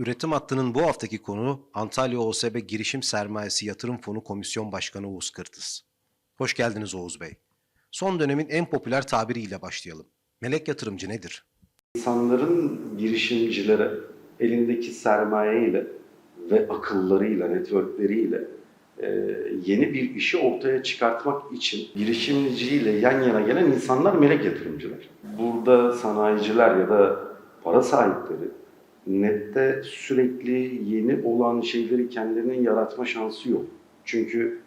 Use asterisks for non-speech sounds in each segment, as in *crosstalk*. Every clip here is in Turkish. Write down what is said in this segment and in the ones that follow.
Üretim hattının bu haftaki konu Antalya OSB Girişim Sermayesi Yatırım Fonu Komisyon Başkanı Oğuz Kırtız. Hoş geldiniz Oğuz Bey. Son dönemin en popüler tabiriyle başlayalım. Melek yatırımcı nedir? İnsanların girişimcilere elindeki sermayeyle ve akıllarıyla, networkleriyle e, yeni bir işi ortaya çıkartmak için girişimciyle yan yana gelen insanlar melek yatırımcılar. Burada sanayiciler ya da para sahipleri nette sürekli yeni olan şeyleri kendilerinin yaratma şansı yok. Çünkü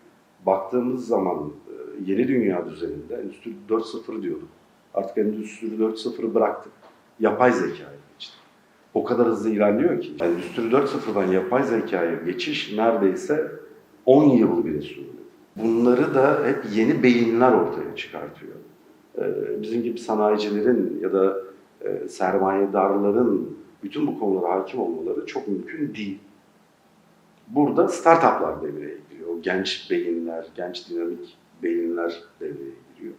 baktığımız zaman e, yeni dünya düzeninde Endüstri 4.0 diyorduk. Artık Endüstri 4.0'ı bıraktık. Yapay zekaya geçtik. O kadar hızlı ilerliyor ki. Endüstri 4.0'dan yapay zekaya geçiş neredeyse 10 yıl bile sürdü. Bunları da hep yeni beyinler ortaya çıkartıyor. Ee, Bizim gibi sanayicilerin ya da e, sermayedarların bütün bu konulara hakim olmaları çok mümkün değil. Burada startuplar devreye giriyor. O Genç beyinler, genç dinamik beyinler devreye giriyor.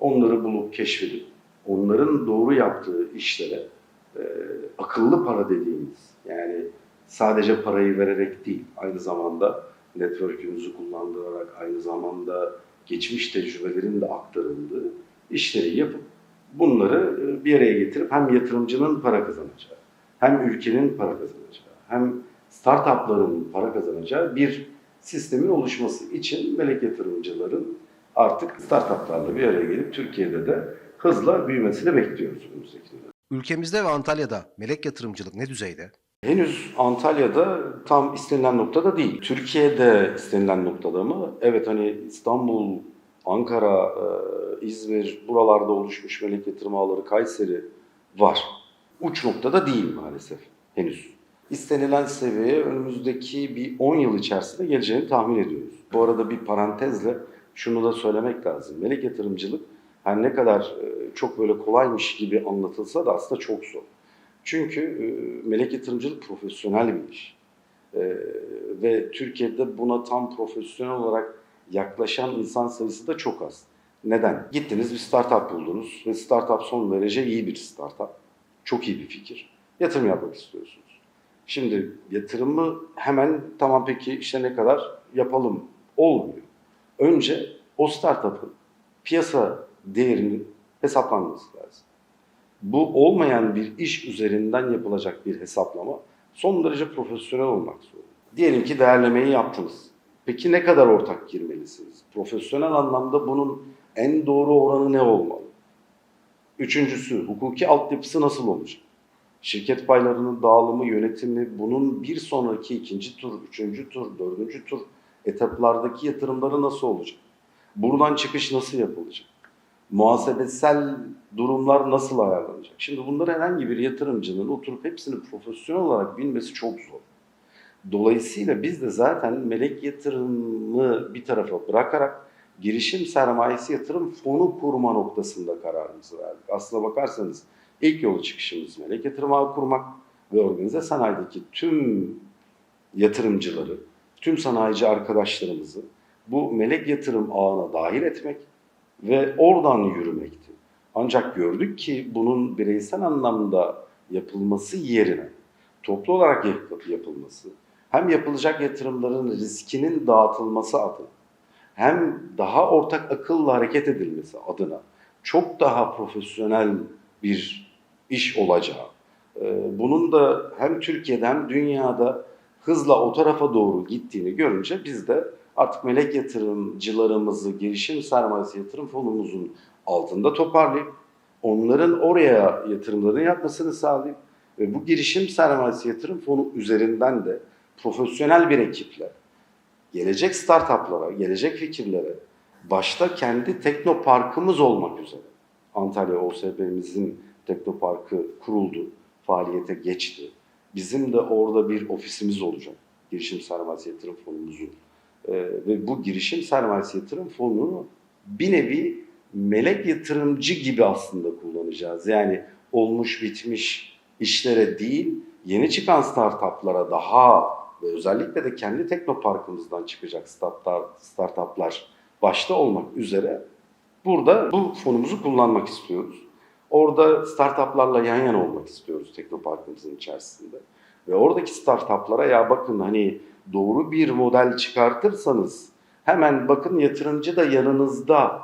Onları bulup keşfedip onların doğru yaptığı işlere e, akıllı para dediğimiz yani sadece parayı vererek değil aynı zamanda network'ünüzü kullandırarak aynı zamanda geçmiş tecrübelerin de aktarıldığı işleri yapıp bunları e, bir araya getirip hem yatırımcının para kazanacağı hem ülkenin para kazanacağı hem startupların para kazanacağı bir sistemin oluşması için melek yatırımcıların artık startuplarla bir araya gelip Türkiye'de de hızla büyümesini bekliyoruz önümüzdeki. Ülkemizde ve Antalya'da melek yatırımcılık ne düzeyde? Henüz Antalya'da tam istenilen noktada değil. Türkiye'de istenilen noktada mı? Evet hani İstanbul, Ankara, e, İzmir buralarda oluşmuş melek yatırım ağları Kayseri var. Uç noktada değil maalesef henüz. İstenilen seviyeye önümüzdeki bir 10 yıl içerisinde geleceğini tahmin ediyoruz. Bu arada bir parantezle şunu da söylemek lazım. Melek yatırımcılık her ne kadar e, çok böyle kolaymış gibi anlatılsa da aslında çok zor. Çünkü e, melek yatırımcılık profesyonel bir iş. E, ve Türkiye'de buna tam profesyonel olarak yaklaşan insan sayısı da çok az. Neden? Gittiniz bir startup buldunuz ve startup son derece iyi bir startup. Çok iyi bir fikir. Yatırım yapmak istiyorsunuz. Şimdi yatırımı hemen tamam peki işte ne kadar yapalım olmuyor. Önce o startup'ın piyasa değerinin hesaplanması lazım. Bu olmayan bir iş üzerinden yapılacak bir hesaplama son derece profesyonel olmak zorunda. Diyelim ki değerlemeyi yaptınız. Peki ne kadar ortak girmelisiniz? Profesyonel anlamda bunun en doğru oranı ne olmalı? Üçüncüsü, hukuki altyapısı nasıl olacak? Şirket paylarının dağılımı, yönetimi, bunun bir sonraki ikinci tur, üçüncü tur, dördüncü tur etaplardaki yatırımları nasıl olacak? Buradan çıkış nasıl yapılacak? Muhasebesel durumlar nasıl ayarlanacak? Şimdi bunları herhangi bir yatırımcının oturup hepsini profesyonel olarak bilmesi çok zor. Dolayısıyla biz de zaten melek yatırımı bir tarafa bırakarak girişim sermayesi yatırım fonu kurma noktasında kararımızı verdik. Aslına bakarsanız ilk yolu çıkışımız melek yatırım ağı kurmak ve organize sanayideki tüm yatırımcıları, tüm sanayici arkadaşlarımızı bu melek yatırım ağına dahil etmek ve oradan yürümekti. Ancak gördük ki bunun bireysel anlamda yapılması yerine toplu olarak yap- yapılması, hem yapılacak yatırımların riskinin dağıtılması adına, hem daha ortak akılla hareket edilmesi adına çok daha profesyonel bir iş olacağı, e, bunun da hem Türkiye'de hem dünyada hızla o tarafa doğru gittiğini görünce biz de artık melek yatırımcılarımızı girişim sermayesi yatırım fonumuzun altında toparlayıp onların oraya yatırımlarını yapmasını sağlayıp ve bu girişim sermayesi yatırım fonu üzerinden de profesyonel bir ekiple gelecek startuplara, gelecek fikirlere başta kendi teknoparkımız olmak üzere Antalya OSB'mizin teknoparkı kuruldu, faaliyete geçti. Bizim de orada bir ofisimiz olacak. Girişim Sermayesi Yatırım Fonumuzun. Ee, ve bu girişim sermayesi yatırım fonunu bir nevi melek yatırımcı gibi aslında kullanacağız. Yani olmuş bitmiş işlere değil, yeni çıkan startuplara daha ve özellikle de kendi teknoparkımızdan çıkacak startuplar, başta olmak üzere burada bu fonumuzu kullanmak istiyoruz. Orada startuplarla yan yana olmak istiyoruz teknoparkımızın içerisinde. Ve oradaki startuplara ya bakın hani doğru bir model çıkartırsanız hemen bakın yatırımcı da yanınızda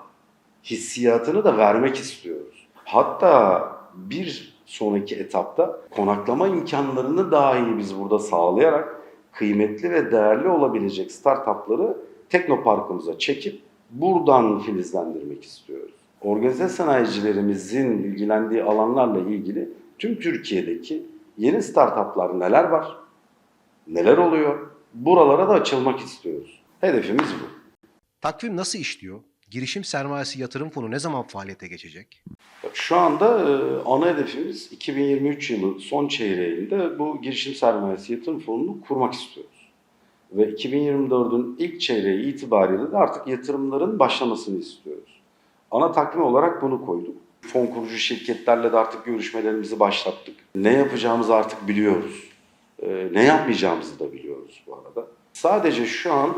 hissiyatını da vermek istiyoruz. Hatta bir sonraki etapta konaklama imkanlarını dahi biz burada sağlayarak kıymetli ve değerli olabilecek startupları teknoparkımıza çekip buradan filizlendirmek istiyoruz. Organize sanayicilerimizin ilgilendiği alanlarla ilgili tüm Türkiye'deki yeni startuplar neler var? Neler oluyor? Buralara da açılmak istiyoruz. Hedefimiz bu. Takvim nasıl işliyor? Girişim sermayesi yatırım fonu ne zaman faaliyete geçecek? Şu anda e, ana hedefimiz 2023 yılı son çeyreğinde bu girişim sermayesi yatırım fonunu kurmak istiyoruz. Ve 2024'ün ilk çeyreği itibariyle de artık yatırımların başlamasını istiyoruz. Ana takvim olarak bunu koyduk. Fon kurucu şirketlerle de artık görüşmelerimizi başlattık. Ne yapacağımızı artık biliyoruz. E, ne yapmayacağımızı da biliyoruz bu arada. Sadece şu an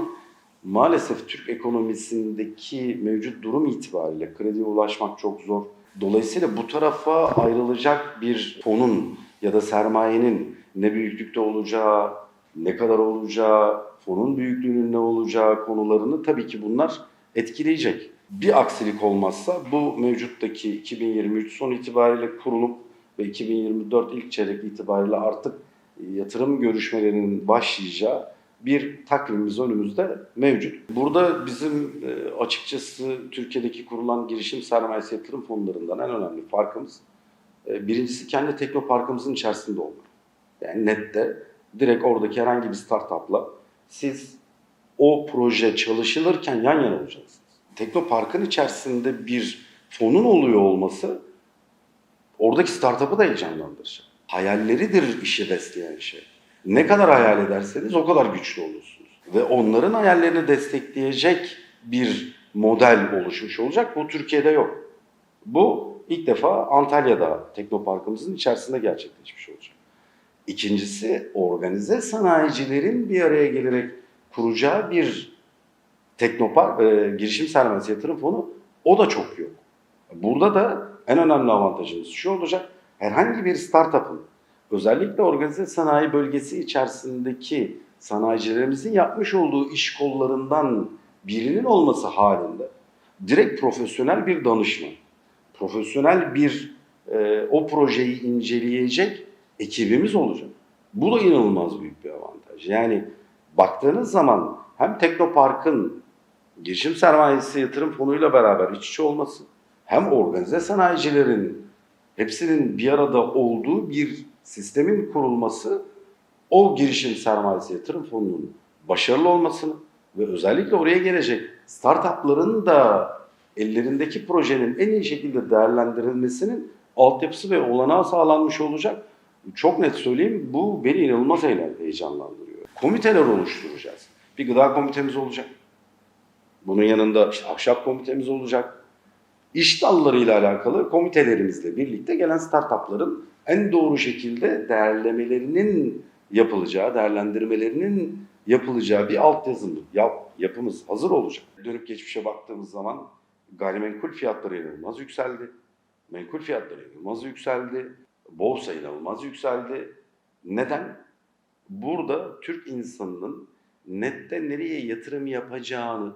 maalesef Türk ekonomisindeki mevcut durum itibariyle krediye ulaşmak çok zor. Dolayısıyla bu tarafa ayrılacak bir fonun ya da sermayenin ne büyüklükte olacağı, ne kadar olacağı, fonun büyüklüğünün ne olacağı konularını tabii ki bunlar etkileyecek. Bir aksilik olmazsa bu mevcuttaki 2023 son itibariyle kurulup ve 2024 ilk çeyrek itibariyle artık yatırım görüşmelerinin başlayacağı bir takvimimiz önümüzde mevcut. Burada bizim e, açıkçası Türkiye'deki kurulan girişim sermayesi yatırım fonlarından en önemli farkımız e, birincisi kendi teknoparkımızın içerisinde olmak. Yani nette direkt oradaki herhangi bir startupla siz o proje çalışılırken yan yana olacaksınız. Teknoparkın içerisinde bir fonun oluyor olması oradaki startup'ı da heyecanlandıracak. Hayalleridir işi besleyen şey. Ne kadar hayal ederseniz o kadar güçlü olursunuz. Ve onların hayallerini destekleyecek bir model oluşmuş olacak. Bu Türkiye'de yok. Bu ilk defa Antalya'da Teknoparkımızın içerisinde gerçekleşmiş olacak. İkincisi organize sanayicilerin bir araya gelerek kuracağı bir teknopark, e, girişim sermayesi yatırım fonu o da çok yok. Burada da en önemli avantajımız şu olacak. Herhangi bir startup'ın özellikle organize sanayi bölgesi içerisindeki sanayicilerimizin yapmış olduğu iş kollarından birinin olması halinde direkt profesyonel bir danışman, profesyonel bir e, o projeyi inceleyecek ekibimiz olacak. Bu da inanılmaz büyük bir avantaj. Yani baktığınız zaman hem Teknopark'ın girişim sermayesi yatırım fonuyla beraber iç içe olması hem organize sanayicilerin hepsinin bir arada olduğu bir sistemin kurulması o girişim sermayesi yatırım fonunun başarılı olmasını ve özellikle oraya gelecek startupların da ellerindeki projenin en iyi şekilde değerlendirilmesinin altyapısı ve olanağı sağlanmış olacak. Çok net söyleyeyim bu beni inanılmaz heyecanlandırıyor. Komiteler oluşturacağız. Bir gıda komitemiz olacak. Bunun yanında işte ahşap komitemiz olacak. İş dallarıyla alakalı komitelerimizle birlikte gelen startupların en doğru şekilde değerlemelerinin yapılacağı, değerlendirmelerinin yapılacağı bir altyazımız, yap, yapımız hazır olacak. Dönüp geçmişe baktığımız zaman gayrimenkul fiyatları inanılmaz yükseldi. Menkul fiyatları inanılmaz yükseldi. Borsa inanılmaz yükseldi. Neden? Burada Türk insanının nette nereye yatırım yapacağını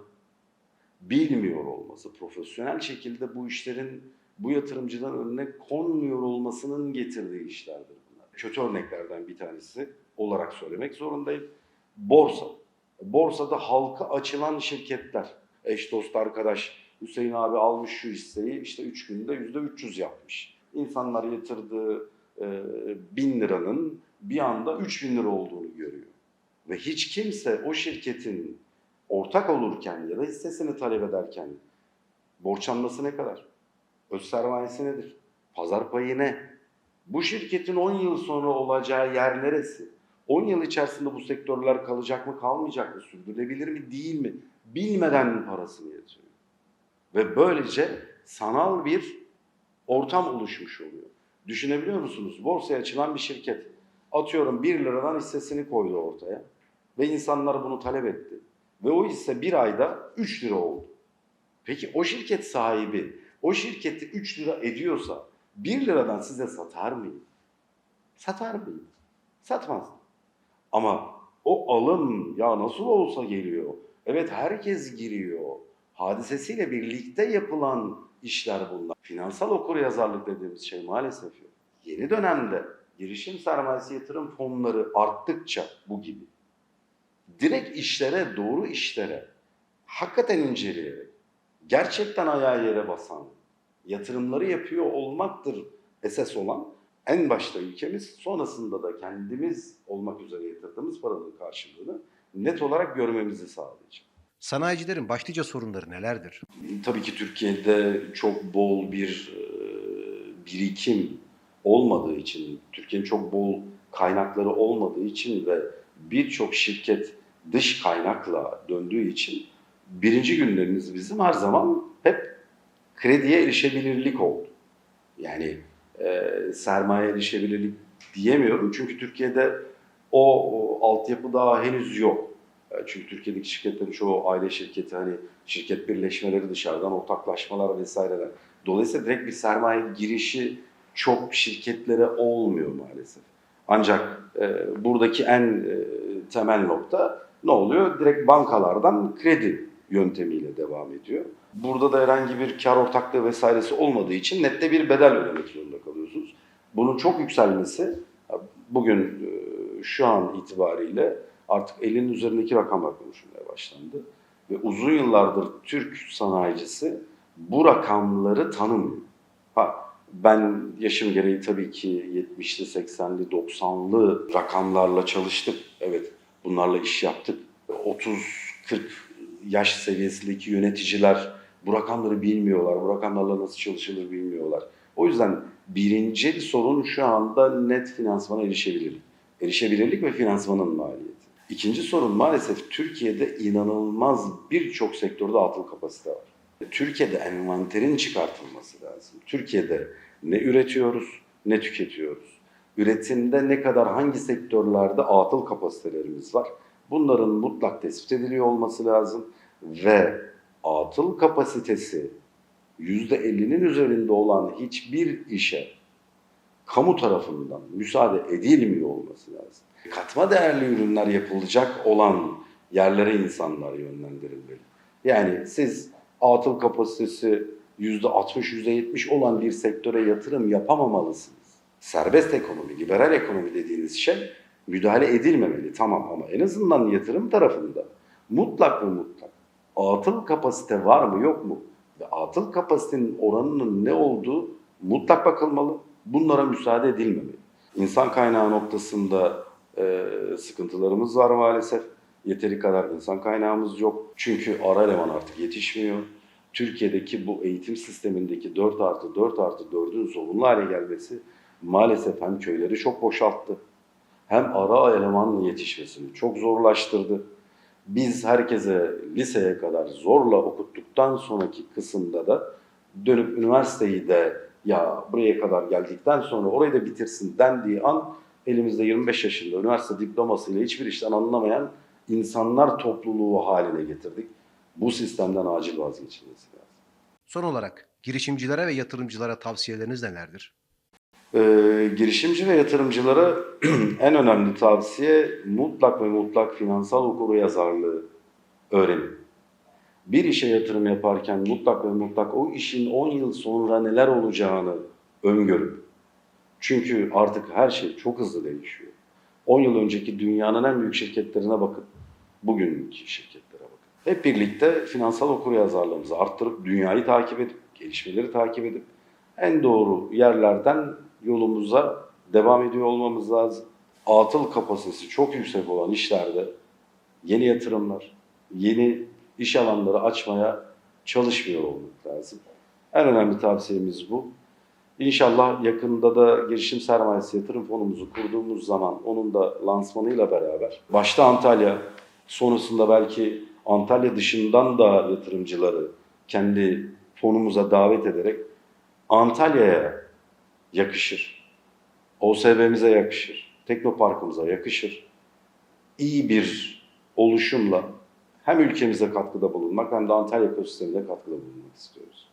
bilmiyor olması, profesyonel şekilde bu işlerin bu yatırımcıdan önüne konmuyor olmasının getirdiği işlerdir bunlar. Kötü örneklerden bir tanesi olarak söylemek zorundayım. Borsa. Borsada halka açılan şirketler. Eş dost arkadaş Hüseyin abi almış şu hisseyi işte 3 günde %300 yapmış. İnsanlar yatırdığı e, 1000 liranın bir anda 3000 lira olduğunu görüyor. Ve hiç kimse o şirketin ortak olurken ya da hissesini talep ederken borçlanması ne kadar? Öz sermayesi nedir? Pazar payı ne? Bu şirketin 10 yıl sonra olacağı yer neresi? 10 yıl içerisinde bu sektörler kalacak mı, kalmayacak mı, sürdürülebilir mi, değil mi? Bilmeden parasını yatırıyor. Ve böylece sanal bir ortam oluşmuş oluyor. Düşünebiliyor musunuz? Borsaya açılan bir şirket. Atıyorum 1 liradan hissesini koydu ortaya. Ve insanlar bunu talep etti. Ve o hisse bir ayda 3 lira oldu. Peki o şirket sahibi o şirketi 3 lira ediyorsa 1 liradan size satar mıydı? Satar mıydı? Satmaz. Ama o alım ya nasıl olsa geliyor. Evet herkes giriyor. Hadisesiyle birlikte yapılan işler bunlar. Finansal okuryazarlık dediğimiz şey maalesef yok. Yeni dönemde girişim sermayesi yatırım fonları arttıkça bu gibi direkt işlere, doğru işlere hakikaten inceleyerek gerçekten ayağı yere basan yatırımları yapıyor olmaktır esas olan. En başta ülkemiz, sonrasında da kendimiz olmak üzere yatırdığımız paranın karşılığını net olarak görmemizi sağlayacak. Sanayicilerin başlıca sorunları nelerdir? Tabii ki Türkiye'de çok bol bir e, birikim olmadığı için, Türkiye'nin çok bol kaynakları olmadığı için ve birçok şirket dış kaynakla döndüğü için birinci gündemimiz bizim her zaman hep krediye erişebilirlik oldu. Yani e, sermaye erişebilirlik diyemiyorum çünkü Türkiye'de o, o altyapı daha henüz yok. E, Çünkü Türkiye'deki şirketlerin çoğu aile şirketi hani şirket birleşmeleri dışarıdan ortaklaşmalar vesaireler. Dolayısıyla direkt bir sermaye girişi çok şirketlere olmuyor maalesef. Ancak e, buradaki en e, temel nokta ne oluyor? Direkt bankalardan kredi yöntemiyle devam ediyor. Burada da herhangi bir kar ortaklığı vesairesi olmadığı için nette bir bedel ödemek zorunda kalıyorsunuz. Bunun çok yükselmesi bugün e, şu an itibariyle artık 50'nin üzerindeki rakamlar konuşulmaya başlandı. Ve uzun yıllardır Türk sanayicisi bu rakamları tanımıyor. Ha, ben yaşım gereği tabii ki 70'li, 80'li, 90'lı rakamlarla çalıştık. Evet bunlarla iş yaptık. 30-40 yaş seviyesindeki yöneticiler bu rakamları bilmiyorlar. Bu rakamlarla nasıl çalışılır bilmiyorlar. O yüzden birinci sorun şu anda net finansmana erişebilirlik. Erişebilirlik ve finansmanın maliyeti. İkinci sorun maalesef Türkiye'de inanılmaz birçok sektörde atıl kapasite var. Türkiye'de envanterin çıkartılması lazım. Türkiye'de ne üretiyoruz ne tüketiyoruz. Üretimde ne kadar hangi sektörlerde atıl kapasitelerimiz var. Bunların mutlak tespit ediliyor olması lazım ve atıl kapasitesi %50'nin üzerinde olan hiçbir işe kamu tarafından müsaade edilmiyor olması lazım. Katma değerli ürünler yapılacak olan yerlere insanlar yönlendirilmeli. Yani siz atıl kapasitesi %60, %70 olan bir sektöre yatırım yapamamalısınız. Serbest ekonomi, liberal ekonomi dediğiniz şey müdahale edilmemeli tamam ama en azından yatırım tarafında mutlak mı mutlak atıl kapasite var mı yok mu ve atıl kapasitenin oranının ne olduğu mutlak bakılmalı. Bunlara müsaade edilmemeli. İnsan kaynağı noktasında e, sıkıntılarımız var maalesef. Yeteri kadar insan kaynağımız yok. Çünkü ara eleman artık yetişmiyor. Türkiye'deki bu eğitim sistemindeki 4 artı 4 artı 4'ün zorunlu hale gelmesi maalesef hem köyleri çok boşalttı hem ara eleman yetişmesini çok zorlaştırdı. Biz herkese liseye kadar zorla okuttuktan sonraki kısımda da dönüp üniversiteyi de ya buraya kadar geldikten sonra orayı da bitirsin dendiği an elimizde 25 yaşında üniversite diplomasıyla hiçbir işten anlamayan insanlar topluluğu haline getirdik. Bu sistemden acil vazgeçilmesi lazım. Son olarak girişimcilere ve yatırımcılara tavsiyeleriniz nelerdir? Ee, girişimci ve yatırımcılara *clears throat* en önemli tavsiye mutlak ve mutlak finansal okuru yazarlığı öğrenin. Bir işe yatırım yaparken mutlak ve mutlak o işin 10 yıl sonra neler olacağını öngörün. Çünkü artık her şey çok hızlı değişiyor. 10 yıl önceki dünyanın en büyük şirketlerine bakın. Bugünkü şirketlere bakın. Hep birlikte finansal okuryazarlığımızı arttırıp dünyayı takip edip, gelişmeleri takip edip en doğru yerlerden yolumuza devam ediyor olmamız lazım. Atıl kapasitesi çok yüksek olan işlerde yeni yatırımlar, yeni iş alanları açmaya çalışmıyor olmak lazım. En önemli tavsiyemiz bu. İnşallah yakında da girişim sermayesi yatırım fonumuzu kurduğumuz zaman onun da lansmanıyla beraber başta Antalya, sonrasında belki Antalya dışından da yatırımcıları kendi fonumuza davet ederek Antalya'ya yakışır. OSB'mize yakışır. Teknoparkımıza yakışır. İyi bir oluşumla hem ülkemize katkıda bulunmak hem de Antalya ekosistemine katkıda bulunmak istiyoruz.